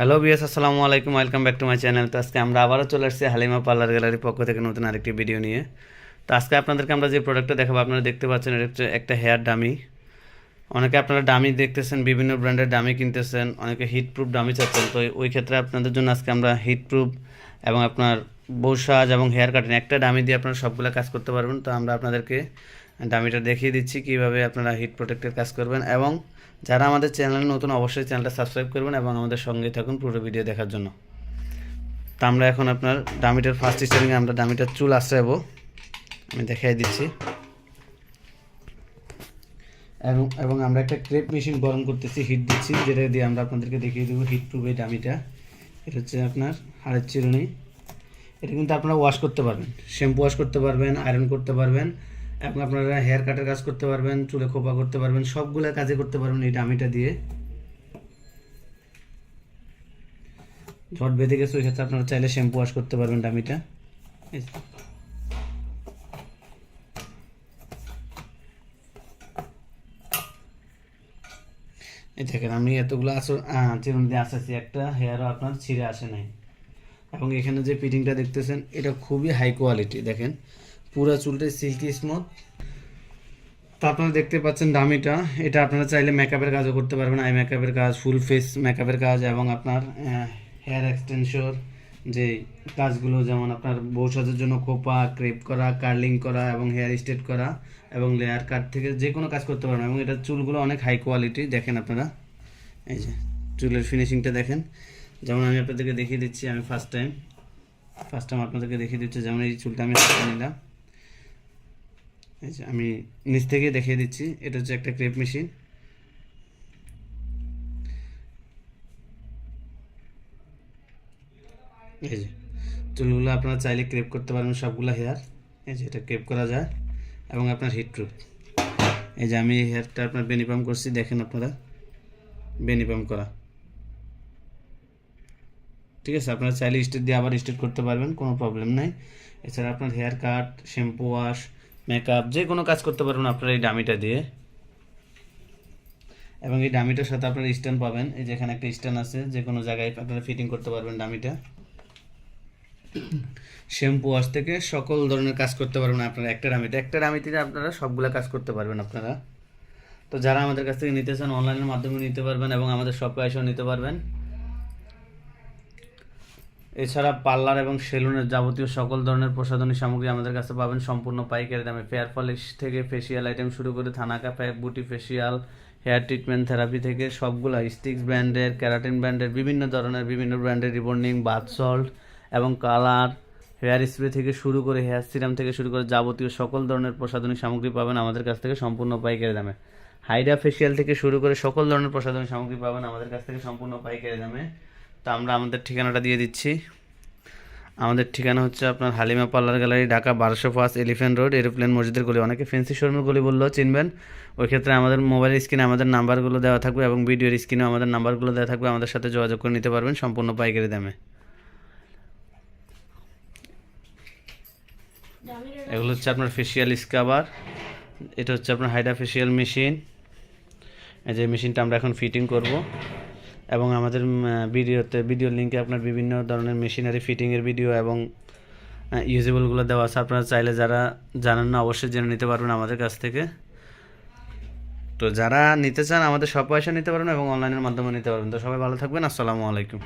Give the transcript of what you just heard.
Hello বিএস আসসালামু আলাইকুম welcome back to my channel তো আজকে আমরা আবারও চলে আসছি হালিমা পার্লার গ্যালারির পক্ষ থেকে নতুন আরেকটি ভিডিও নিয়ে। তো আজকে আপনাদেরকে আমরা যে প্রোডাক্টটা দেখাবো, আপনারা দেখতে পাচ্ছেন এটা হচ্ছে একটা হেয়ার ডামি অনেকে আপনারা ডামি দেখতেছেন, বিভিন্ন ব্র্যান্ডের ডামি কিনতেছেন, অনেকে হিট প্রুফ ডামি চাচ্ছেন। তো ওই ক্ষেত্রে আপনাদের জন্য আজকে আমরা হিট প্রুফ এবং আপনার বৌসাজ এবং হেয়ার কাটিং, একটা ডামি দিয়ে আপনারা সবগুলো কাজ করতে পারবেন। তো আমরা আপনাদেরকে ডামিটা দেখিয়ে দিচ্ছি কীভাবে আপনারা হিট প্রোটেক্টের কাজ করবেন এবং যারা আমাদের চ্যানেলে নতুন অবশ্যই চ্যানেলটা সাবস্ক্রাইব করবেন এবং আমাদের সঙ্গে থাকুন পুরো ভিডিও দেখার জন্য। তো আমরা এখন আপনার ডামিটার ফার্স্ট স্টারিংয়ে আমরা ডামিটার চুল আশ্রাবো আমি দেখাই দিচ্ছি। এবং এবং আমরা একটা ক্রেপ মেশিন গরম করতেছি, হিট দিচ্ছি, যেটা দিয়ে আমরা আপনাদেরকে দেখিয়ে দেবো হিট প্রুফ এই ডামিটা। এটা হচ্ছে আপনার হাড়ের চিরুনি। এটা কিন্তু আপনারা ওয়াশ করতে পারবেন। শ্যাম্পু ওয়াশ করতে পারবেন আয়রন করতে পারবেন, এবং আপনারা হেয়ার কাটের কাজ করতে পারবেন, চুলে খোপা করতে পারবেন, সবগুলো কাজে করতে পারবেন এই ডামিটা দিয়ে। ঝট বেঁধে গেছে, ওই ক্ষেত্রে আপনারা চাইলে শ্যাম্পু ওয়াশ করতে পারবেন ডামিটা। এই দেখেন, আমি এতগুলো আসর চিরুন দিয়ে আসাছি একটা হেয়ারও আপনার ছিঁড়ে আসে নাই। এবং এখানে যে ফিটিংটা দেখতেছেন, এটা খুবই হাই কোয়ালিটি দেখেন। পুরো চুলটাই সিল্কি স্মুথ তো আপনারা দেখতে পাচ্ছেন দামিটা। এটা আপনারা চাইলে মেকআপের কাজও করতে পারবেন আই মেকআপের কাজ ফুল ফেস মেকআপের কাজ এবং আপনার হেয়ার এক্সটেনশন যে কাজগুলো যেমন আপনার বউ সাজার জন্য খোপা ক্রেপ করা কার্লিং করা এবং হেয়ার স্ট্রেট করা এবং লেয়ার কাট থেকে যে কোনো কাজ করতে পারবেন এবং এটা চুলগুলো অনেক হাই কোয়ালিটি দেখেন আপনারা। এই যে, চুলের ফিনিশিংটা দেখেন। যেমন আমি আপনাদেরকে দেখিয়ে দিচ্ছি, আমি ফার্স্ট টাইম ফার্স্ট টাইম আপনাদেরকে দেখিয়ে দিচ্ছি, যেমন এই চুলটা আমি নিলাম। আমি নিচ থেকে দেখিয়ে দিচ্ছি, এটা হচ্ছে একটা ক্রেপ মেশিন। এই যে চুলগুলো আপনারা চাইলে ক্রেপ করতে পারেন, সবগুলো হেয়ার। এই যে এটা ক্রেপ করা যায়, এবং আপনার হিট প্রুফ এই যে আমি হেয়ারটা আপনার বেনিপাম করছি, দেখেন আপনারা। বেনিপাম করা। ঠিক আছে? আপনারা চাইলে স্টেট দিয়ে আবার স্টেট করতে পারবেন, কোনো প্রবলেম নাই। এছাড়া আপনার hair cut shampoo wash makeup যে কোনো কাজ করতে পারবেন আপনারা এই ডামিটা দিয়ে। এবং এই ডামিটার সাথে আপনারা স্ট্যান্ড পাবেন। এই যে এখানে একটা স্ট্যান্ড আছে, যে কোনো জায়গায় আপনারা ফিটিং করতে পারবেন ডামিটা। শ্যাম্পু ওয়াশ থেকে সকল ধরনের কাজ করতে পারবেন আপনারা, একটা ডামিতে। একটা ডামিতে আপনারা সবগুলো কাজ করতে পারবেন আপনারা। তো যারা আমাদের কাছ থেকে নিতে চান অনলাইনের মাধ্যমে নিতে পারবেন এবং আমাদের শপে এসেও নিতে পারবেন। এছাড়া পার্লার এবং সেলুনের যাবতীয় সকল ধরনের প্রসাধনী সামগ্রী আমাদের কাছে পাবেন, সম্পূর্ণ পাইকারি দামে। ফেয়ার পলিশ থেকে ফেসিয়াল আইটেম শুরু করে thanaka pack beauty facial hair treatment therapy থেকে সবগুলো স্টিক্স ব্র্যান্ডের ক্যারাটিন ব্র্যান্ডের বিভিন্ন ধরনের, বিভিন্ন ব্র্যান্ডের রিবন্ডিং বাথ সল্ট এবং কালার হেয়ার স্প্রে থেকে শুরু করে হেয়ার সিরাম থেকে শুরু করে যাবতীয় সকল ধরনের প্রসাধনী সামগ্রী পাবেন আমাদের কাছ থেকে সম্পূর্ণ পাইকারি দামে। হাইডা ফেসিয়াল থেকে শুরু করে সকল ধরনের প্রসাধনী সামগ্রী পাবেন আমাদের কাছ থেকে সম্পূর্ণ পাইকারি দামে। তো আমরা আমাদের ঠিকানাটা দিয়ে দিচ্ছি। আমাদের ঠিকানা হচ্ছে আপনার হালিমা পার্লার গ্যালারি, ঢাকা বারোশো পাঁচ এলিফেন্ট রোড, এরোপ্লেন মসজিদের গলি। অনেকে ফেন্সি শোরুমের গলি বললেও চিনবেন। ওই ক্ষেত্রে আমাদের মোবাইল স্ক্রিনে আমাদের নাম্বারগুলো দেওয়া থাকবে এবং ভিডিওর স্ক্রিনেও আমাদের নাম্বারগুলো দেওয়া থাকবে। আমাদের সাথে যোগাযোগ করে নিতে পারবেন সম্পূর্ণ পাইকারি দামে। এগুলো হচ্ছে আপনার ফেসিয়াল স্কাবার এটা হচ্ছে আপনার হাইডা ফেসিয়াল মেশিন এই যে মেশিনটা আমরা এখন ফিটিং করব। এবং আমাদের ভিডিওতে ভিডিও লিঙ্কে আপনার বিভিন্ন ধরনের মেশিনারি ফিটিংয়ের ভিডিও এবং ইউজেবলগুলো দেওয়া আছে। আপনারা চাইলে যারা জানেন না, অবশ্যই জেনে নিতে পারবেন আমাদের কাছ থেকে। তো যারা নিতে চান, আমাদের সব পয়সা নিতে পারবেন এবং অনলাইনের মাধ্যমে নিতে পারবেন। তো সবাই ভালো থাকবেন। আসসালামু আলাইকুম।